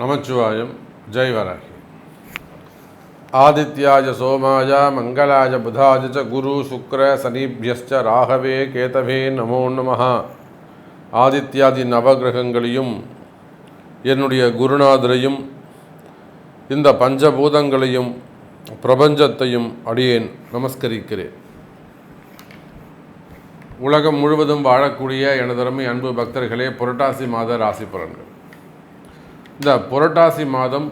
நமச்சிவாயம். ஜெய்வராகி ஆதித்யாஜ ஆதித்யாய சோமாய மங்களாய புதாய ச குரு சுக்ர சனிபியஸ்ச ராகவே கேதவே நமோ நம ஆதித்யாதி நவகிரகங்களையும் என்னுடைய குருநாதரையும் இந்த பஞ்சபூதங்களையும் பிரபஞ்சத்தையும் அடியேன் நமஸ்கரிக்கிறேன். உலகம் முழுவதும் வாழக்கூடிய எனதருமை அன்பு பக்தர்களே புரட்டாசி மாத ராசி பலன்கள் இந்த புரட்டாசி மாதம்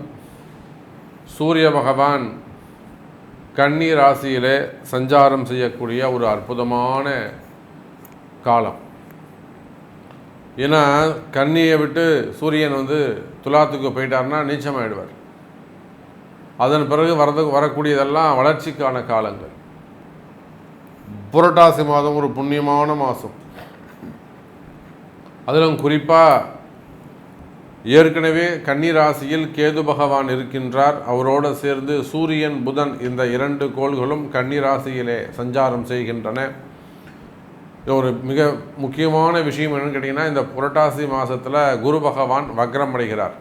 சூரிய பகவான் கன்னி ராசியிலே சஞ்சாரம் செய்யக்கூடிய ஒரு அற்புதமான காலம். ஏன்னா கன்னியை விட்டு சூரியன் வந்து துலாத்துக்கு போயிட்டார்னா நீச்சமாயிடுவார். அதன் பிறகு வரது வரக்கூடியதெல்லாம் வளர்ச்சிக்கான காலங்கள். புரட்டாசி மாதம் ஒரு புண்ணியமான மாதம். அதிலும் குறிப்பாக ஏற்கனவே கன்னிராசியில் கேது பகவான் இருக்கின்றார். அவரோடு சேர்ந்து சூரியன் புதன் இந்த இரண்டு கோள்களும் கன்னிராசியிலே சஞ்சாரம் செய்கின்றன. ஒரு மிக முக்கியமான விஷயம் என்னன்னு கேட்டிங்கன்னா இந்த புரட்டாசி மாதத்தில் குரு பகவான் வக்ரம் அடைகிறார்.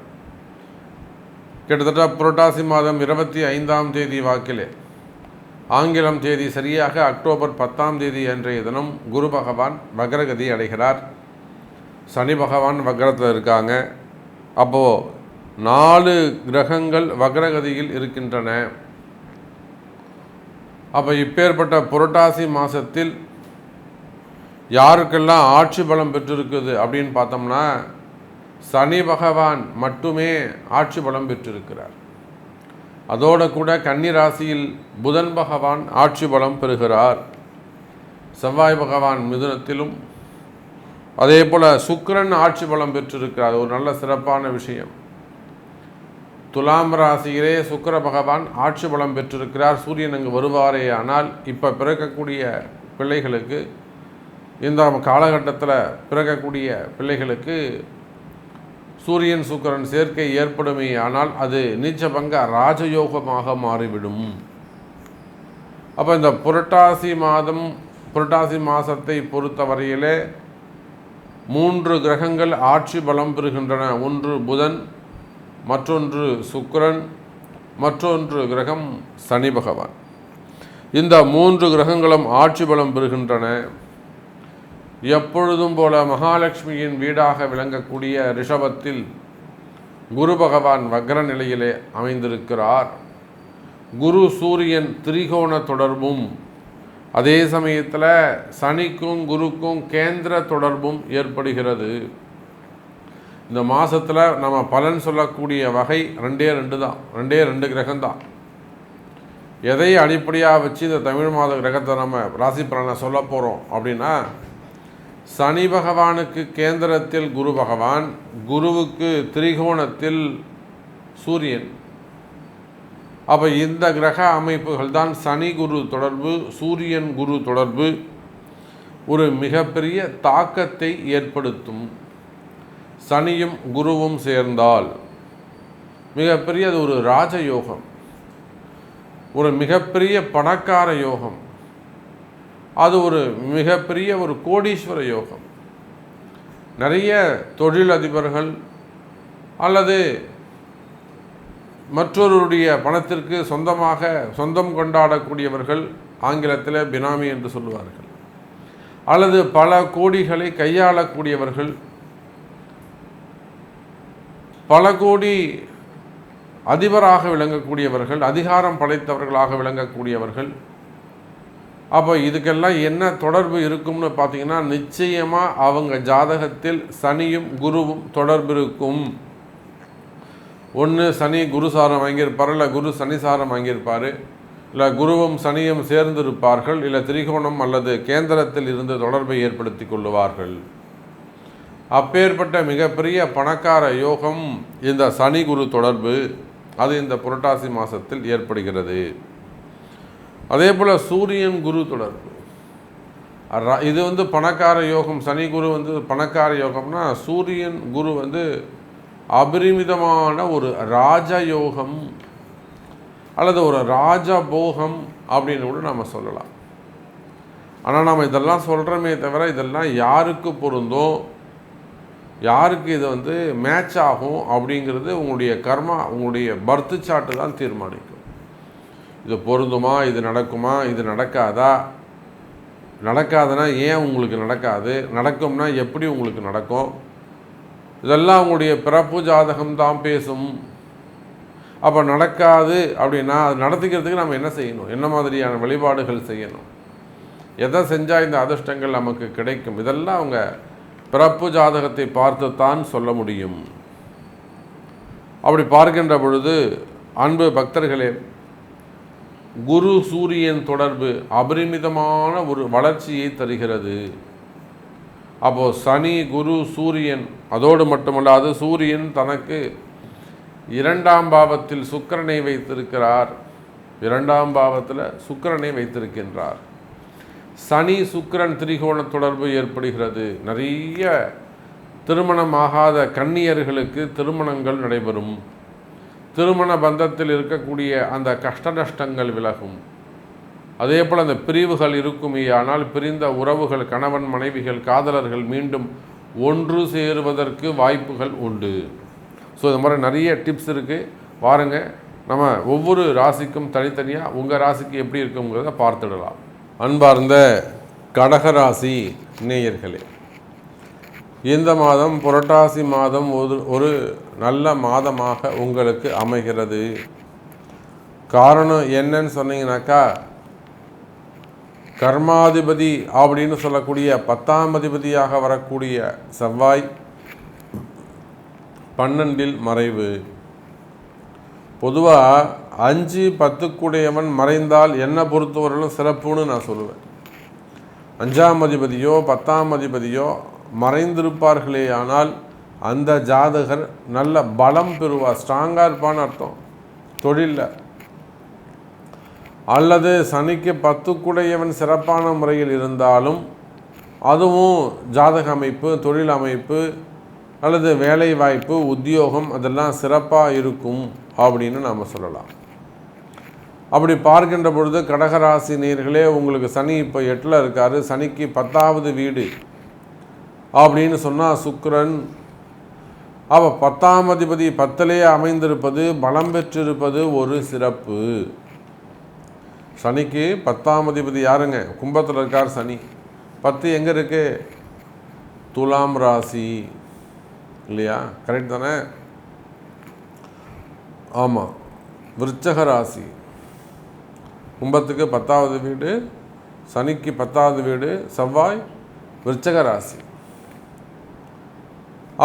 கிட்டத்தட்ட புரட்டாசி மாதம் இருபத்தி ஐந்தாம் தேதி வாக்கிலே ஆங்கிலம் தேதி சரியாக அக்டோபர் பத்தாம் தேதி அன்றைய தினம் குரு பகவான் வக்ரகதி அடைகிறார். சனி பகவான் வக்ரத்தில் இருக்காங்க. அப்போது நாலு கிரகங்கள் வக்ரகதியில் இருக்கின்றன. அப்போ இப்பேற்பட்ட புரட்டாசி மாதத்தில் யாருக்கெல்லாம் ஆட்சி பலம் பெற்றிருக்குது அப்படின்னு பார்த்தோம்னா சனி பகவான் மட்டுமே ஆட்சி பலம் பெற்றிருக்கிறார். அதோடு கூட கன்னி ராசியில் புதன் பகவான் ஆட்சி பலம் பெறுகிறார். செவ்வாய் பகவான் மிதுனத்திலும் அதே போல் சுக்கிரன் ஆட்சி பலம் பெற்றிருக்கிறார். ஒரு நல்ல சிறப்பான விஷயம். துலாம் ராசியிலே சுக்கிர பகவான் ஆட்சி பலம் பெற்றிருக்கிறார். சூரியன் அங்கு வருவாரே ஆனால் இப்போ பிறக்கக்கூடிய பிள்ளைகளுக்கு இந்த காலகட்டத்தில் பிறக்கக்கூடிய பிள்ளைகளுக்கு சூரியன் சுக்கிரன் சேர்க்கை ஏற்படுமே ஆனால் அது நீச்சபங்க ராஜயோகமாக மாறிவிடும். அப்போ இந்த புரட்டாசி மாதம் புரட்டாசி மாதத்தை பொறுத்தவரையிலே மூன்று கிரகங்கள் ஆட்சி பலம் பெறுகின்றன. ஒன்று புதன் மற்றொன்று சுக்கரன் மற்றொன்று கிரகம் சனி பகவான். இந்த மூன்று கிரகங்களும் ஆட்சி பலம் பெறுகின்றன. எப்பொழுதும் போல மகாலட்சுமியின் வீடாக விளங்கக்கூடிய ரிஷபத்தில் குரு பகவான் வக்ர நிலையிலே அமைந்திருக்கிறார். குரு சூரியன் திரிகோண தொடர்பும் அதே சமயத்தில் சனிக்கும் குருக்கும் கேந்திர தொடர்பும் ஏற்படுகிறது. இந்த மாதத்தில் நம்ம பலன் சொல்லக்கூடிய வகை ரெண்டே ரெண்டு தான். ரெண்டே ரெண்டு கிரகம்தான் எதை அடிப்படையாக வச்சு இந்த தமிழ் மாத கிரகத்தை நம்ம ராசி பலனை சொல்ல போகிறோம் அப்படின்னா சனி பகவானுக்கு கேந்திரத்தில் குரு பகவான் குருவுக்கு திரிகோணத்தில் சூரியன். அப்போ இந்த கிரக அமைப்புகள் தான் சனி குரு தொடர்பு சூரியன் குரு தொடர்பு. ஒரு மிகப்பெரிய தாக்கத்தை ஏற்படுத்தும். சனியும் குருவும் சேர்ந்தால் மிகப்பெரிய அது ஒரு ராஜயோகம். ஒரு மிகப்பெரிய பணக்கார யோகம். அது ஒரு மிகப்பெரிய ஒரு கோடீஸ்வர யோகம். நிறைய தொழிலதிபர்கள் அல்லது மற்றொருடைய பணத்திற்கு சொந்தமாக சொந்தம் கொண்டாடக்கூடியவர்கள் ஆங்கிலத்தில் பினாமி என்று சொல்லுவார்கள். அல்லது பல கோடிகளை கையாளக்கூடியவர்கள் பல கோடி அதிபராக விளங்கக்கூடியவர்கள் அதிகாரம் படைத்தவர்களாக விளங்கக்கூடியவர்கள். அப்போ இதுக்கெல்லாம் என்ன தொடர்பு இருக்கும்னு பார்த்தீங்கன்னா நிச்சயமாக அவங்க ஜாதகத்தில் சனியும் குருவும் தொடர்பு இருக்கும். ஒன்று சனி குரு சாரம் வாங்கியிருப்பார் இல்லை குரு சனி சாரம் வாங்கியிருப்பார் இல்லை குருவும் சனியும் சேர்ந்திருப்பார்கள் இல்லை திரிகோணம் அல்லது கேந்திரத்தில் இருந்து தொடர்பை ஏற்படுத்தி கொள்ளுவார்கள். அப்பேற்பட்ட மிகப்பெரிய பணக்கார யோகம் இந்த சனி குரு தொடர்பு. அது இந்த புரட்டாசி மாதத்தில் ஏற்படுகிறது. அதே போல் சூரியன் குரு தொடர்பு. இது வந்து பணக்கார யோகம் சனி குரு வந்து பணக்கார யோகம்னா சூரியன் குரு வந்து அபரிமிதமான ஒரு ராஜயோகம் அல்லது ஒரு ராஜபோகம் அப்படின்னு கூட நம்ம சொல்லலாம். ஆனால் நம்ம இதெல்லாம் சொல்கிறோமே தவிர இதெல்லாம் யாருக்கு பொருந்தும்? யாருக்கு இது வந்து மேட்ச் ஆகும் அப்படிங்கிறது உங்களுடைய கர்மா உங்களுடைய பர்த்து சாட்டு தான் தீர்மானிக்கும். இது பொருந்துமா? இது நடக்குமா? இது நடக்காதா? நடக்காதுன்னா ஏன் உங்களுக்கு நடக்காது? நடக்கும்னா எப்படி உங்களுக்கு நடக்கும்? இதெல்லாம் உங்களுடைய பிறப்பு ஜாதகம் தான் பேசும். அப்போ நடக்காது அப்படின்னா அது நடத்திக்கிறதுக்கு நம்ம என்ன செய்யணும்? என்ன மாதிரியான வழிபாடுகள் செய்யணும்? எதை செஞ்சால் இந்த அதிர்ஷ்டங்கள் நமக்கு கிடைக்கும்? இதெல்லாம் அவங்க பிறப்பு ஜாதகத்தை பார்த்து தான் சொல்ல முடியும். அப்படி பார்க்கின்ற பொழுது அன்பு பக்தர்களே குரு சூரியன் தொடர்பு அபரிமிதமான ஒரு வளர்ச்சியை தருகிறது. அப்போது சனி குரு சூரியன் அதோடு மட்டுமல்லாது சூரியன் தனக்கு இரண்டாம் பாவத்தில் சுக்கிரனை வைத்திருக்கிறார். இரண்டாம் பாவத்தில் சுக்கிரனை வைத்திருக்கின்றார். சனி சுக்கிரன் திரிகோண தொடர்பு ஏற்படுகிறது. நிறைய திருமணமாகாத கன்னியர்களுக்கு திருமணங்கள் நடைபெறும். திருமண பந்தத்தில் இருக்கக்கூடிய அந்த கஷ்ட நஷ்டங்கள் விலகும். அதே போல் அந்த பிரிவுகள் இருக்குமே ஆனால் பிரிந்த உறவுகள் கணவன் மனைவிகள் காதலர்கள் மீண்டும் ஒன்று சேருவதற்கு வாய்ப்புகள் உண்டு. ஸோ இது மாதிரி நிறைய டிப்ஸ் இருக்குது பாருங்கள் நம்ம ஒவ்வொரு ராசிக்கும் தனித்தனியாக உங்கள் ராசிக்கு எப்படி இருக்குங்கிறத பார்த்துடலாம். அன்பார்ந்த கடகராசி நேயர்களே இந்த மாதம் புரட்டாசி மாதம் ஒரு ஒரு நல்ல மாதமாக உங்களுக்கு அமைகிறது. காரணம் என்னன்னு சொன்னீங்கன்னாக்கா கர்மாதிபதி அப்படின்னு சொல்லக்கூடிய பத்தாம் அதிபதியாக வரக்கூடிய செவ்வாய் பன்னெண்டில் மறைவு. பொதுவாக அஞ்சு பத்துக்குடையவன் மறைந்தால் என்ன பொறுத்தவரையிலும் சிறப்புன்னு நான் சொல்லுவேன். அஞ்சாம் அதிபதியோ பத்தாம் அதிபதியோ மறைந்திருப்பார்களே ஆனால் அந்த ஜாதகர் நல்ல பலம் பெறுவார். ஸ்ட்ராங்காக இருப்பான்னு அர்த்தம். தொழிலில். அல்லது சனிக்கு பத்துக்குடையவன் சிறப்பான முறையில் இருந்தாலும் அதுவும் ஜாதக அமைப்பு தொழில் அமைப்பு அல்லது வேலை வாய்ப்பு உத்தியோகம் அதெல்லாம் சிறப்பாக இருக்கும் அப்படின்னு நாம் சொல்லலாம். அப்படி பார்க்கின்ற பொழுது கடகராசி நேர்களே உங்களுக்கு சனி இப்போ எட்டில் இருக்கார். சனிக்கு பத்தாவது வீடு அப்படின்னு சொன்னால் சுக்கரன். அவள் பத்தாம் அதிபதி பத்திலே அமைந்திருப்பது பலம் பெற்றிருப்பது ஒரு சிறப்பு. சனிக்கு பத்தாம் அதிபதி யாருங்க? கும்பத்தில் இருக்கார் சனி. பத்து எங்கே இருக்கு? துலாம் ராசி. இல்லையா? கரெக்ட் தானே? ஆமாம் விருச்சக ராசி. கும்பத்துக்கு பத்தாவது வீடு சனிக்கு பத்தாவது வீடு செவ்வாய் விருச்சக ராசி.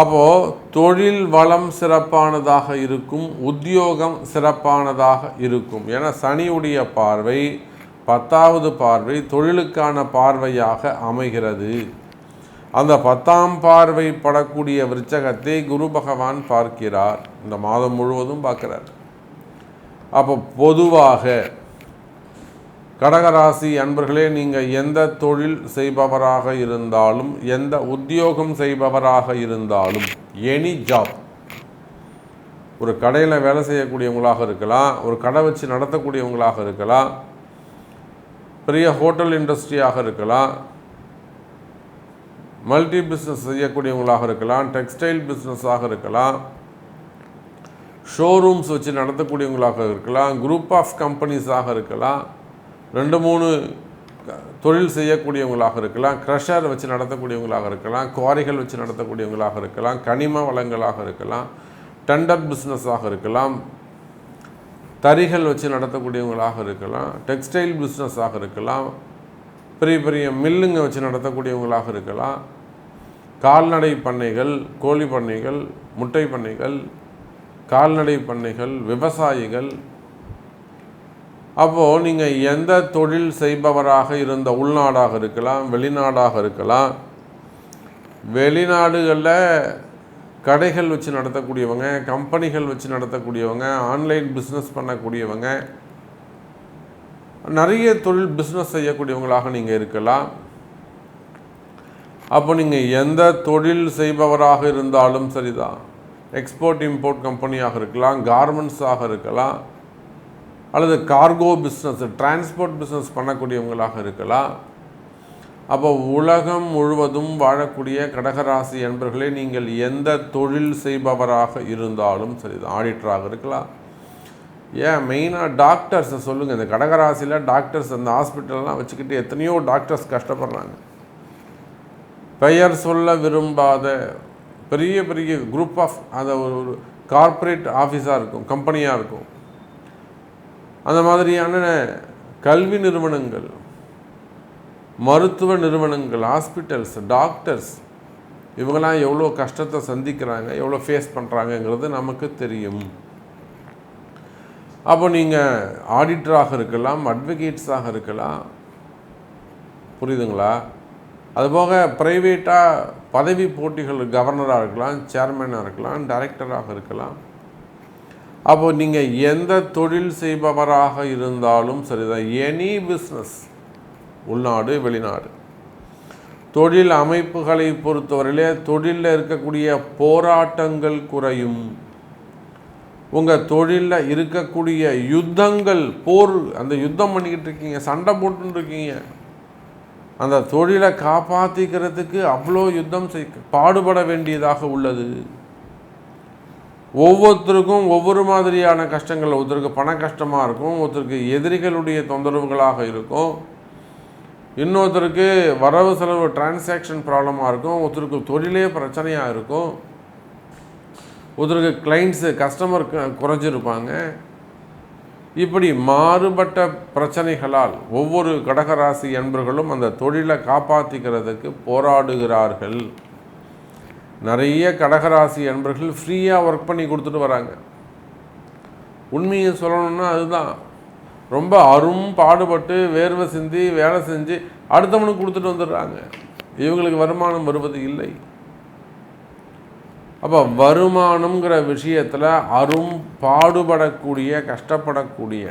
அப்போது தொழில் வளம் சிறப்பானதாக இருக்கும் உத்தியோகம் சிறப்பானதாக இருக்கும். ஏன்னா சனியுடைய பார்வை பத்தாவது பார்வை தொழிலுக்கான பார்வையாக அமைகிறது. அந்த பத்தாம் பார்வை படக்கூடிய விருச்சகத்தை குரு பகவான் பார்க்கிறார். இந்த மாதம் முழுவதும் பார்க்கிறார். அப்போ பொதுவாக கடகராசி அன்பர்களே நீங்கள் எந்த தொழில் செய்பவராக இருந்தாலும் எந்த உத்தியோகம் செய்பவராக இருந்தாலும் எனி ஜாப் ஒரு கடையில் வேலை செய்யக்கூடியவங்களாக இருக்கலாம் ஒரு கடை வச்சு நடத்தக்கூடியவங்களாக இருக்கலாம் பெரிய ஹோட்டல் இண்டஸ்ட்ரியாக இருக்கலாம் மல்டி பிஸ்னஸ் செய்யக்கூடியவங்களாக இருக்கலாம் டெக்ஸ்டைல் பிஸ்னஸாக இருக்கலாம் ஷோரூம்ஸ் வச்சு நடத்தக்கூடியவங்களாக இருக்கலாம் குரூப் ஆஃப் கம்பெனிஸாக இருக்கலாம் ரெண்டு மூணு தொழில் செய்யக்கூடியவங்களாக இருக்கலாம் க்ரஷர் வச்சு நடத்தக்கூடியவங்களாக இருக்கலாம் குவாரிகள் வச்சு நடத்தக்கூடியவங்களாக இருக்கலாம் கனிம வளங்களாக இருக்கலாம் டெண்டர் பிஸ்னஸாக இருக்கலாம் தறிகள் வச்சு நடத்தக்கூடியவங்களாக இருக்கலாம் டெக்ஸ்டைல் பிஸ்னஸாக இருக்கலாம் பெரிய பெரிய மில்லுங்க வச்சு நடத்தக்கூடியவங்களாக இருக்கலாம் கால்நடை பண்ணைகள் கோழி பண்ணைகள் முட்டை பண்ணைகள் கால்நடை பண்ணைகள் விவசாயிகள் அப்போது நீங்கள் எந்த தொழில் செய்பவராக இருந்த உள்நாடாக இருக்கலாம் வெளிநாடாக இருக்கலாம் வெளிநாடுகளில் கடைகள் வச்சு நடத்தக்கூடியவங்க கம்பெனிகள் வச்சு நடத்தக்கூடியவங்க ஆன்லைன் பிஸ்னஸ் பண்ணக்கூடியவங்க நிறைய தொழில் பிஸ்னஸ் செய்யக்கூடியவங்களாக நீங்கள் இருக்கலாம். அப்போ நீங்கள் எந்த தொழில் செய்பவராக இருந்தாலும் சரிதான். எக்ஸ்போர்ட் இம்போர்ட் கம்பெனியாக இருக்கலாம் கார்மெண்ட்ஸாக இருக்கலாம். அல்லது கார்கோ பிஸ்னஸ் டிரான்ஸ்போர்ட் பிஸ்னஸ் பண்ணக்கூடியவங்களாக இருக்கலாம். அப்போ உலகம் முழுவதும் வாழக்கூடிய கடகராசி என்பர்களே நீங்கள் எந்த தொழில் செய்பவராக இருந்தாலும் சரி ஆடிட்டராக இருக்கலாம். ஏன் மெயினாக டாக்டர்ஸை சொல்லுங்கள் இந்த கடகராசியில் டாக்டர்ஸ் அந்த ஹாஸ்பிட்டல்லாம் வச்சுக்கிட்டு எத்தனையோ டாக்டர்ஸ் கஷ்டப்படுறாங்க. பெயர் சொல்ல விரும்பாத பெரிய பெரிய குரூப் ஆஃப் அந்த ஒரு ஒரு கார்ப்பரேட் ஆஃபீஸாக இருக்கும் கம்பெனியாக இருக்கும். அந்த மாதிரியான கல்வி நிறுவனங்கள் மருத்துவ நிறுவனங்கள் ஹாஸ்பிட்டல்ஸ் டாக்டர்ஸ் இவங்கெல்லாம் எவ்வளோ கஷ்டத்தை சந்திக்கிறாங்க எவ்வளோ ஃபேஸ் பண்ணுறாங்கங்கிறது நமக்கு தெரியும். அப்போ நீங்கள் ஆடிட்டராக இருக்கலாம் அட்வொகேட்ஸாக இருக்கலாம். புரியுதுங்களா? அதுபோக ப்ரைவேட்டாக பதவி போட்டிகள் கவர்னராக இருக்கலாம் சேர்மனாக இருக்கலாம் டைரக்டராக இருக்கலாம். அப்போ நீங்கள் எந்த தொழில் செய்பவராக இருந்தாலும் சரிதான். எனி பிஸ்னஸ் உள்நாடு வெளிநாடு. தொழில் அமைப்புகளை பொறுத்தவரையிலே தொழிலில் இருக்கக்கூடிய போராட்டங்கள் குறையும். உங்கள் தொழிலில் இருக்கக்கூடிய யுத்தங்கள் போர் அந்த யுத்தம் பண்ணிக்கிட்டு இருக்கீங்க சண்டை போட்டுருக்கீங்க அந்த தொழிலை காப்பாற்றிக்கிறதுக்கு அவ்வளோ யுத்தம் செய் பாடுபட வேண்டியதாக உள்ளது. ஒவ்வொருத்தருக்கும் ஒவ்வொரு மாதிரியான கஷ்டங்கள். ஒருத்தருக்கு பண கஷ்டமாக இருக்கும் ஒருத்தருக்கு எதிரிகளுடைய தொந்தரவுகளாக இருக்கும். இன்னொருத்தருக்கு வரவு செலவு டிரான்சாக்ஷன் ப்ராப்ளமாக இருக்கும். ஒருத்தருக்கு தொழிலே பிரச்சனையாக இருக்கும். ஒருத்தருக்கு கிளைண்ட்ஸு கஸ்டமர் குறைஞ்சிருப்பாங்க. இப்படி மாறுபட்ட பிரச்சனைகளால் ஒவ்வொரு கடகராசி என்பர்களும் அந்த தொழிலை காப்பாற்றிக்கிறதுக்கு போராடுகிறார்கள். நிறைய கடகராசி என்பர்கள் ஃப்ரீயாக ஒர்க் பண்ணி கொடுத்துட்டு வராங்க. உண்மையை சொல்லணும்னா அதுதான். ரொம்ப அரும் பாடுபட்டு வேர்வை சிந்தி வேலை செஞ்சு அடுத்தவனுக்கு கொடுத்துட்டு வந்துடுறாங்க. இவங்களுக்கு வருமானம் வருவது இல்லை. அப்போ வருமானம்ங்கிற விஷயத்தில் அரும் பாடுபடக்கூடிய கஷ்டப்படக்கூடிய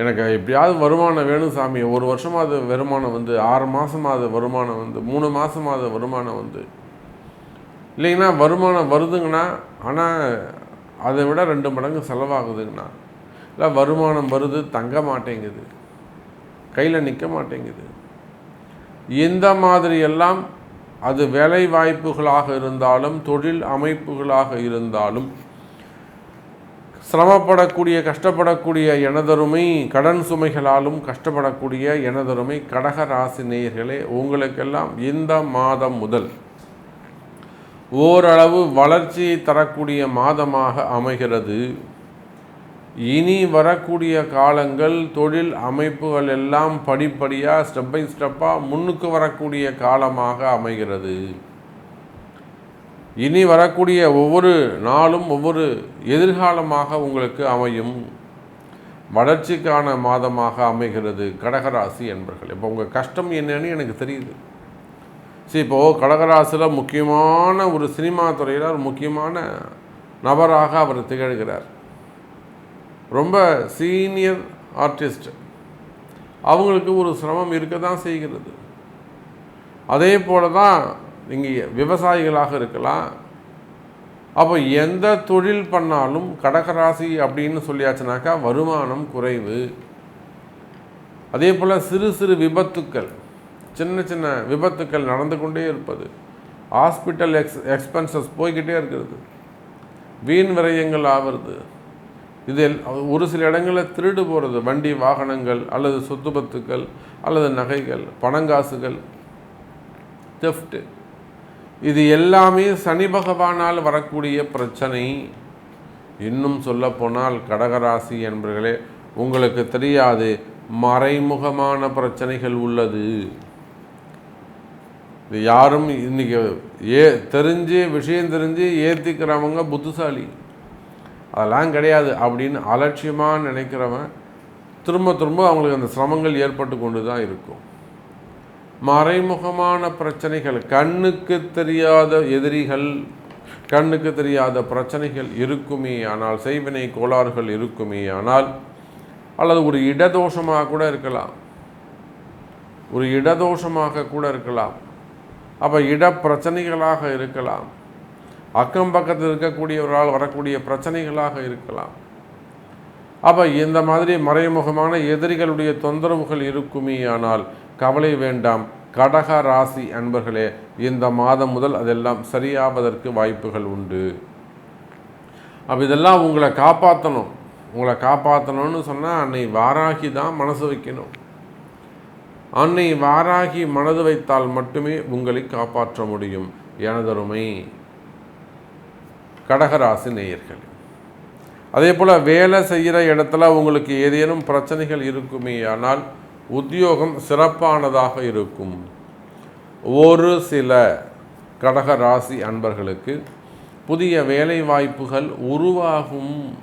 எனக்கு எப்படியாவது வருமானம் வேணும் சாமி. ஒரு வருஷமாவது வருமானம் வந்து ஆறு மாதமாவது வருமானம் வந்து மூணு மாதமாவது வருமானம் வந்து இல்லைங்கன்னா வருமானம் வருதுங்கண்ணா. ஆனால் அதை விட ரெண்டு மடங்கு செலவாகுதுங்கண்ணா. இல்லை வருமானம் வருது தங்க மாட்டேங்குது. கையில் நிற்க மாட்டேங்குது. இந்த மாதிரி எல்லாம் அது வேலை வாய்ப்புகளாக இருந்தாலும் தொழில் அமைப்புகளாக இருந்தாலும் சிரமப்படக்கூடிய கஷ்டப்படக்கூடிய எனதருமை கடன் சுமைகளாலும் கஷ்டப்படக்கூடிய எனதருமை கடக ராசி நேயர்களே உங்களுக்கெல்லாம் இந்த மாதம் முதல் ஓரளவு வளர்ச்சியை தரக்கூடிய மாதமாக அமைகிறது. இனி வரக்கூடிய காலங்கள் தொழில் அமைப்புகள் எல்லாம் படிப்படியாக ஸ்டெப் பை ஸ்டெப்பாக முன்னுக்கு வரக்கூடிய காலமாக அமைகிறது. இனி வரக்கூடிய ஒவ்வொரு நாளும் ஒவ்வொரு எதிர்காலமாக உங்களுக்கு அமையும். வளர்ச்சிக்கான மாதமாக அமைகிறது கடகராசி என்பர்கள். இப்போ உங்கள் கஷ்டம் என்னன்னு எனக்கு தெரியுது. சரி இப்போது கடகராசியில் முக்கியமான ஒரு சினிமா துறையில் ஒரு முக்கியமான நபராக அவர் திகழ்கிறார். ரொம்ப சீனியர் ஆர்டிஸ்ட். அவங்களுக்கு ஒரு சிரமம் இருக்க தான் செய்கிறது. அதே போல தான் நீங்கள் விவசாயிகளாக இருக்கலாம். அப்போ எந்த தொழில் பண்ணாலும் கடகராசி அப்படின்னு சொல்லியாச்சுனாக்கா வருமானம் குறைவு. அதே போல் சிறு சிறு விபத்துக்கள். சின்ன சின்ன விபத்துக்கள் நடந்து கொண்டே இருப்பது. ஹாஸ்பிட்டல் எக்ஸ் எக்ஸ்பென்சஸ் போய்கிட்டே இருக்கிறது. வீண் விரயங்கள் ஆகிறது இதில் ஒரு சில இடங்களில் திருடு போகிறது வண்டி வாகனங்கள் அல்லது சொத்து பத்துக்கள் அல்லது நகைகள் பணங்காசுகள் தெஃப்ட்டு இது எல்லாமே சனி பகவானால் வரக்கூடிய பிரச்சனை. இன்னும் சொல்லப்போனால் கடகராசி என்பர்களே உங்களுக்கு தெரியாது மறைமுகமான பிரச்சனைகள் உள்ளது. இது யாரும் இன்னைக்கு ஏ தெரிஞ்சு விஷயம் தெரிஞ்சு ஏற்றிக்கிறவங்க புத்திசாலி. அதெல்லாம் கிடையாது. அப்படின்னு அலட்சியமாக நினைக்கிறவன் திரும்ப திரும்ப அவங்களுக்கு அந்த சிரமங்கள் ஏற்பட்டு கொண்டு தான் இருக்கும். மறைமுகமான பிரச்சனைகள் கண்ணுக்கு தெரியாத எதிரிகள் கண்ணுக்கு தெரியாத பிரச்சனைகள் இருக்குமே ஆனால் செய்வினை கோளாறுகள் இருக்குமே ஆனால் அல்லது ஒரு இடதோஷமாக கூட இருக்கலாம். ஒரு இடதோஷமாக கூட இருக்கலாம். அப்போ இட பிரச்சனைகளாக இருக்கலாம். அக்கம் பக்கத்தில் இருக்கக்கூடியவரால் வரக்கூடிய பிரச்சனைகளாக இருக்கலாம். அப்போ இந்த மாதிரி மறைமுகமான எதிரிகளுடைய தொந்தரவுகள் இருக்குமே ஆனால் கவலை வேண்டாம். கடக ராசி அன்பர்களே இந்த மாதம் முதல் அதெல்லாம் சரியாவதற்கு வாய்ப்புகள் உண்டு. அப்போ இதெல்லாம் உங்களை காப்பாற்றணும் உங்களை காப்பாற்றணும்னு சொன்னால் அன்னை வாராகி தான் மனசு வைக்கணும். அன்னை வாராகி மனது வைத்தால் மட்டுமே உங்களை காப்பாற்ற முடியும். எனதருமை கடகராசி நேயர்கள். அதே போல் வேலை செய்கிற இடத்துல உங்களுக்கு ஏதேனும் பிரச்சனைகள் இருக்குமே ஆனால் உத்தியோகம் சிறப்பானதாக இருக்கும். ஒரு சில கடகராசி அன்பர்களுக்கு புதிய வேலை வாய்ப்புகள் உருவாகும்.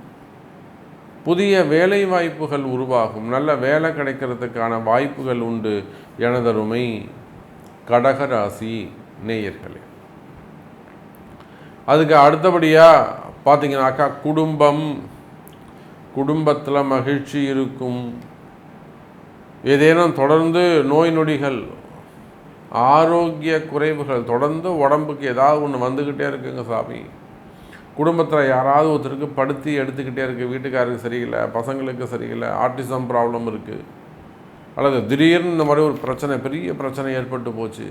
புதிய வேலை வாய்ப்புகள் உருவாகும். நல்ல வேலை கிடைக்கிறதுக்கான வாய்ப்புகள் உண்டு. எனதருமை கடகராசி நேயர்களே. அதுக்கு அடுத்தபடியாக பார்த்தீங்கன்னாக்கா குடும்பம். குடும்பத்தில் மகிழ்ச்சி இருக்கும். ஏதேனும் தொடர்ந்து நோய் நொடிகள் ஆரோக்கிய குறைவுகள் தொடர்ந்து உடம்புக்கு ஏதாவது ஒன்று வந்துக்கிட்டே இருக்குங்க சாமி. குடும்பத்தில் யாராவது ஒருத்தருக்கு படுத்தி எடுத்துக்கிட்டே இருக்குது வீட்டுக்காருக்கு சரியில்லை பசங்களுக்கு சரியில்லை ஆர்டிசம் ப்ராப்ளம் இருக்குது அல்லது திடீர்னு இந்த மாதிரி ஒரு பிரச்சனை பெரிய பிரச்சனை ஏற்பட்டு போச்சு.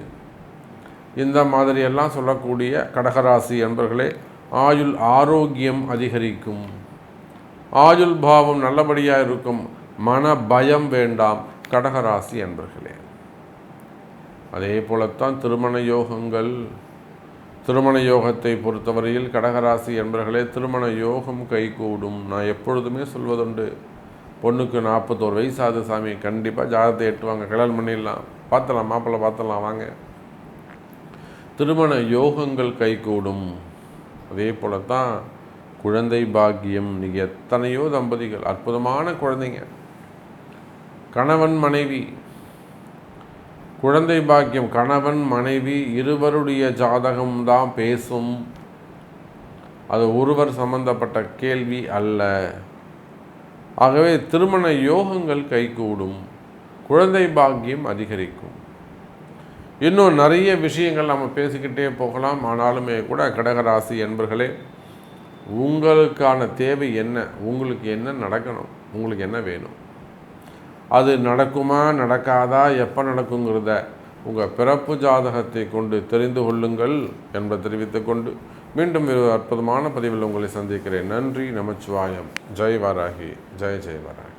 இந்த மாதிரியெல்லாம் சொல்லக்கூடிய கடகராசி என்பர்களே ஆயுள் ஆரோக்கியம் அதிகரிக்கும். ஆயுள் பாவம் நல்லபடியாக இருக்கும். மன பயம் வேண்டாம் கடகராசி என்பர்களே அதே போலத்தான் திருமண யோகங்கள் திருமண யோகத்தை பொறுத்தவரையில் கடகராசி என்பர்களே திருமண யோகம் கைகூடும். நான் எப்பொழுதுமே சொல்வதுண்டு பொண்ணுக்கு நாற்பத்தோரு வயசாது சாமி கண்டிப்பாக ஜாதகத்தை எட்டுவாங்க கல்யாணம் பண்ணிடலாம். பார்த்தலாம் மாப்பிள்ளை பார்த்தலாம் வாங்க. திருமண யோகங்கள் கைகூடும். அதே போல தான் குழந்தை பாக்கியம். நீங்கள் எத்தனையோ தம்பதிகள் அற்புதமான குழந்தைங்க. கணவன் மனைவி குழந்தை பாக்கியம் கணவன் மனைவி இருவருடைய ஜாதகம் தான் பேசும். அது ஒருவர் சம்பந்தப்பட்ட கேள்வி அல்ல. ஆகவே திருமண யோகங்கள் கைகூடும். குழந்தை பாக்கியம் அதிகரிக்கும். இன்னும் நிறைய விஷயங்கள் நம்ம பேசிக்கிட்டே போகலாம். ஆனாலுமே கூட கடகராசி என்பர்களே உங்களுக்கான தேவை என்ன? உங்களுக்கு என்ன நடக்கணும்? உங்களுக்கு என்ன வேணும்? அது நடக்குமா நடக்காதா எப்போ நடக்குங்கிறத உங்கள் பிறப்பு ஜாதகத்தை கொண்டு தெரிந்து கொள்ளுங்கள் என்பதை தெரிவித்துக்கொண்டு மீண்டும் ஒரு அற்புதமான பதிவில் உங்களை சந்திக்கிறேன். நன்றி நமச்சிவாயம். ஜெய் வாராகி. ஜெய் ஜெய் வாராகி.